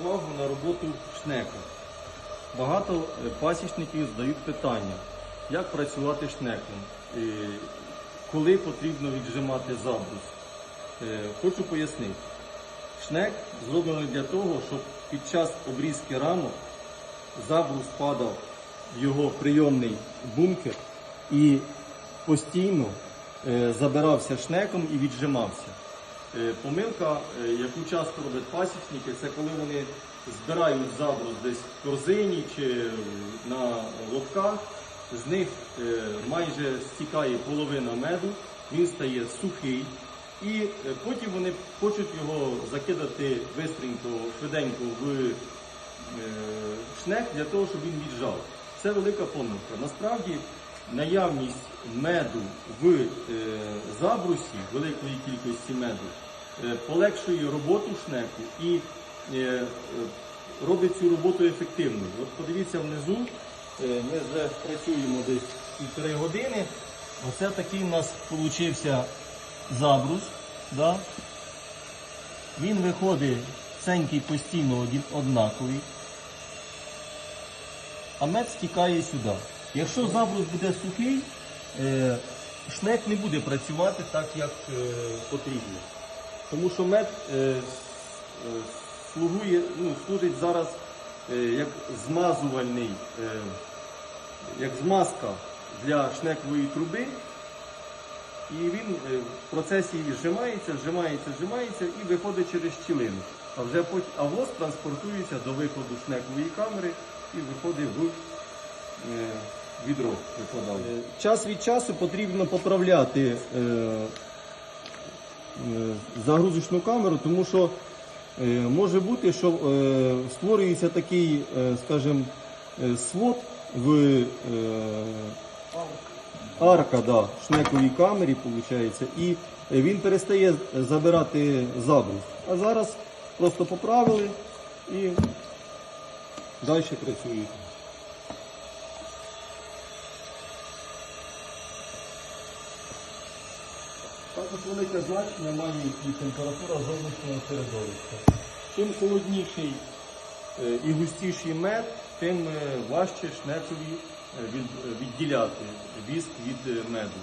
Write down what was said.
увагу на роботу шнека. Багато е, пасічників задають питання, як працювати шнеком, коли потрібно віджимати забрус. Е, Хочу пояснити. Шнек зроблений для того, щоб під час обрізки рамок забрус падав в його прийомний бункер і постійно е, забирався шнеком і віджимався. Е, Помилка, е, яку часто роблять пасічники, це коли вони збирають забрус десь в корзині чи на лотках, з них е, майже стікає половина меду, він стає сухий, і потім вони хочуть його закидати бистренько, швиденько в шнек для того, щоб він віджав. Це велика помилка. Насправді наявність меду в е, забрусі, великої кількості меду, е, полегшує роботу шнеку і е, робить цю роботу ефективною. От подивіться внизу, ми вже працюємо десь півтори години. Оце такий у нас получився забрус. Да? Він виходить ценький постійно однаковий, а мед стікає сюди. Якщо забрус буде сухий, е, шнек не буде працювати так, як е, потрібно. Тому що мед е, ну, служить зараз як змазувальний, як змазка для шнекової труби. І він в процесі зжимається, зжимається, зжимається і виходить через щілину. А вже потім а воз транспортується до виходу шнекової камери і виходить в відро. викладає. Е, Час від часу потрібно поправляти е, е, загрузочну камеру, тому що може бути, що створюється такий, скажімо, свод в арка да, шнековій камері, виходить, і він перестає забирати забрус. А зараз просто поправили і далі працюють. Також велике значення має і температура зовнішнього середовища. Чим холодніший е, і густіший мед, тим е, важче шнекові е, відділяти віск від меду.